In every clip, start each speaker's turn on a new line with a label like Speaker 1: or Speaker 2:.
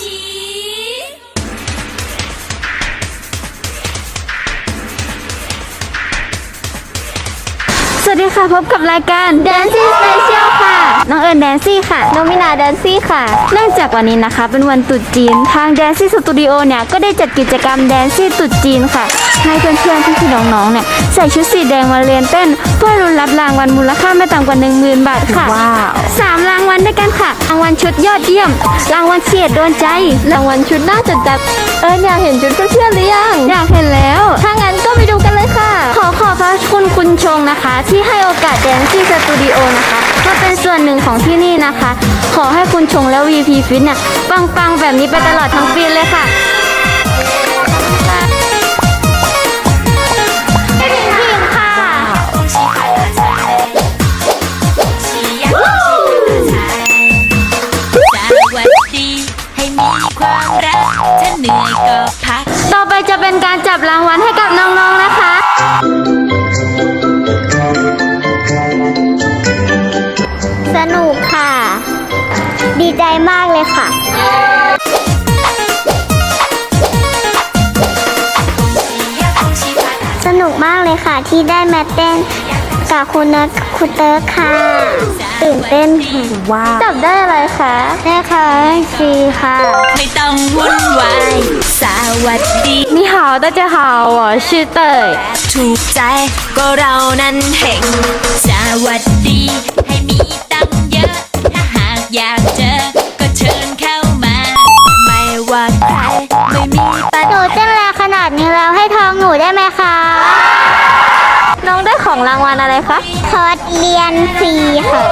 Speaker 1: สวัสดีค่ะ พบกับรายการ Dancing Special น้องเอิญแดนซี่ค่ะน้องมินาแดนซี่ค่ะ เนื่องจากวันนี้นะคะ เป็นวันตรุษจีน ทาง Dancing Studio เนี่ยก็ได้จัดกิจกรรม Dancing ตรุษจีนค่ะ ให้เพื่อนๆพี่ๆน้องๆเนี่ยใส่ชุดสีแดงมาเรียนเต้น เพื่อรุนรับรางวัลมูลค่าไม่ต่ำกว่า 10,000 บาทค่ะ
Speaker 2: ว้าว
Speaker 1: สามรางวัลด้วยกันค่ะรางวัลชุดยอดเยี่ยม รางวัลเฉียดโดนใจ
Speaker 2: รางวัลชุดน่าจดจำเอิญอยากเห็นชุดเพื่อนๆหรือยัง
Speaker 1: อยากเห็นแล้ว
Speaker 2: นะ
Speaker 1: คะ ที่ให้โอกาสแดนซี่สตูดิโอนะคะมาเป็นส่วนหนึ่งของที่นี่นะคะ ขอให้คุณชงและ VP Fit เนี่ยปังๆ แบบนี้ไปตลอดทั้งปีเลยค่ะทีมค่ะ
Speaker 3: สวัสดีให้มีความรักถ้าเหนื่อยก็พัก
Speaker 1: ต่อไปจะเป็นการจับรางวัลให้กับ
Speaker 4: มากเลยค่ะ สนุกมากเลยค่ะที่ได้มาเต้นกับคุณนัทคุณเติร์กค่ะ ตื่นเต้นค่ะ
Speaker 2: ว้าว
Speaker 4: จับได้อะไรคะได้ค่ะฟรีค่ะ
Speaker 3: ไม่ต้องวุ่นวาย สวัสดี
Speaker 1: 你好大家好我是เตย
Speaker 3: ถูกใจก็เรานั้นเห่ง สวัสดี ให้มีตังค์เยอะ ถ้าหากอยากเจอ
Speaker 4: อะ
Speaker 1: ไรคะ
Speaker 4: คอร์สเรียนฟรีค่ะ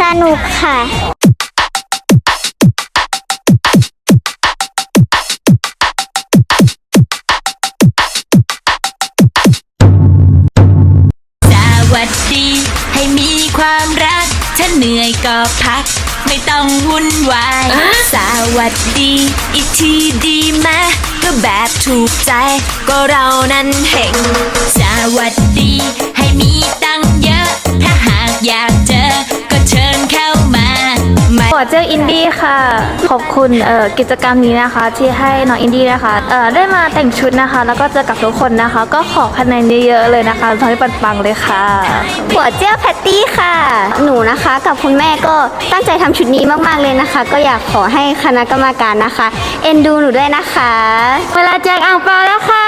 Speaker 4: สนุกค่ะ
Speaker 3: สวัสดี ให้มีความรัก ถ้าเหนื่อยก็พัก ไม่ต้องวุ่นวาย สวัสดี อีกทีดีไหมก็แบบถูกใจ ก็เรานั้นเห่งสวัสดี เชิญเข้ามาไม่
Speaker 1: ขอเจออินดี้ค่ะ ขอบคุณเอ่อกิจกรรมนี้นะคะ ที่ให้น้องอินดี้นะคะเอ่อได้มาแต่งชุดนะคะ แล้วก็เจอกับทุกคนนะคะ ก็ขอคะแนนเยอะๆเลยนะคะทำให้ปังๆเลยค่ะ
Speaker 4: หัวเจ้าแพตตี้ค่ะ หนูนะคะกับคุณแม่ก็ตั้งใจทำชุดนี้มากๆเลยนะคะ ก็อยากขอให้คณะกรรมการนะคะ เอ็นดูหนูด้วยนะคะ
Speaker 1: เวลาแจกอ่างเปาแล้วค่ะ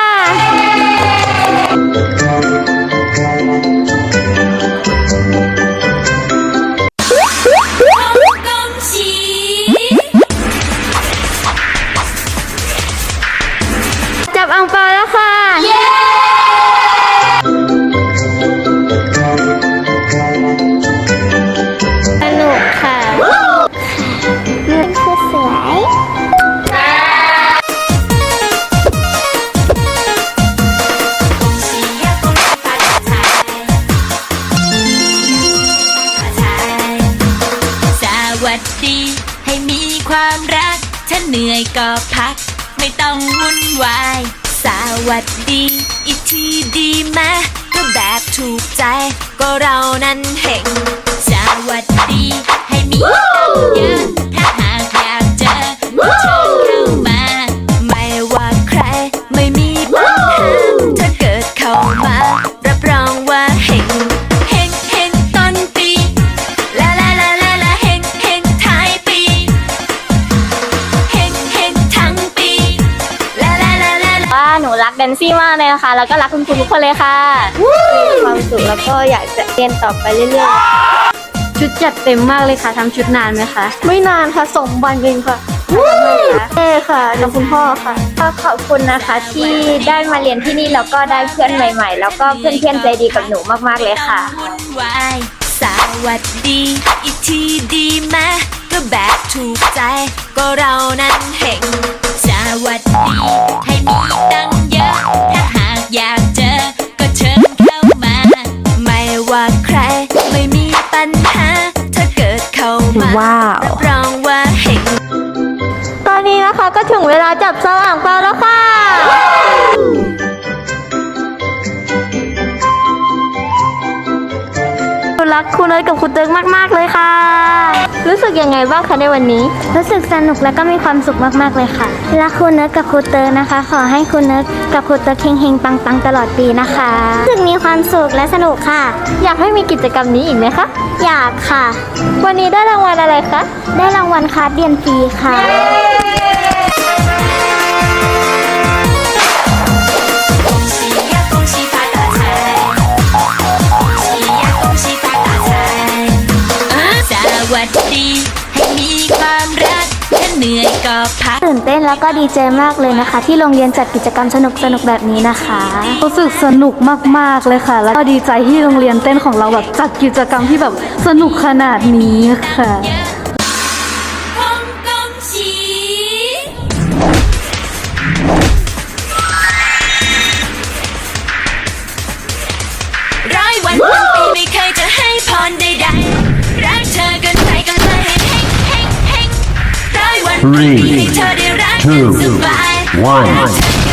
Speaker 4: ก็
Speaker 3: พัก ไม่ต้องวุ่นวาย สวัสดี อีกทีดีไหมก็แบบถูกใจ ก็เรานั้นเห่งสวัสดีให้มี หนู
Speaker 1: รักแดนซี่มากเลยนะคะ แล้วก็รักคุณครูทุกคนเลยค่ะมีความสุขแล้วก็อยากจะเรียนต่อไปเรื่อยๆ ชุดจัดเต็มมากเลยค่ะทำชุดนานไหมคะ
Speaker 2: ไม่นานค่ะสองวันเองค่ะ
Speaker 1: เอค่ะกับคุณพ่อค่ะก็ขอบคุณนะคะที่ได้มาเรียนที่นี่แล้วก็ได้เพื่อนใหม่ ๆ แล้วก็เพื่อนๆใจดีกับหนูมากๆเลยค่ะ
Speaker 3: วุ่นวายสวัสดี อีกทีดีไหมก็แบบถูกใจ ก็เรานั้น ว้าว รองว่าเห่ง
Speaker 1: ตอนนี้นะคะก็ถึงเวลาจับสลางเปาแล้วค่ะ รารักครูเนยกับครูเติร์กมาก ๆ เลยค่ะ
Speaker 3: รู้สึกยังไงบ้างคะในวันนี้
Speaker 1: รู้สึกสนุกและก็มีความสุขมากๆเลยค่ะ รักครูเนิร์กกับครูเติร์กนะคะ ขอให้ครูเนิร์กกับครูเติร์กเฮงๆปังๆตลอดปีนะคะ
Speaker 4: รู้สึกมีความสุขและสนุกค่ะ
Speaker 3: อยากให้มีกิจกรรมนี้อีกไหมคะ
Speaker 4: อยากค่ะ
Speaker 3: วันนี้ได้รางวัลอะไรคะ
Speaker 1: ได้รางวัลคาร์ดเรียนฟรีค่ะั
Speaker 5: สดี ให้มีความรักถ้าเหนื่อยก็พัก
Speaker 1: ตื่นเต้นแล้วก็ดีใจมากเลยนะคะ ที่โรงเรียนจัดกิจกรรมสนุกสนุกแบบนี้นะคะ
Speaker 3: รู้สึกสนุกมากมากเลยค่ะ แล้วก็ดีใจที่โรงเรียนเต้นของเราแบบจัดกิจกรรมที่แบบสนุกขนาดนี้ค่ะา
Speaker 5: ย
Speaker 6: one
Speaker 5: รักเธอ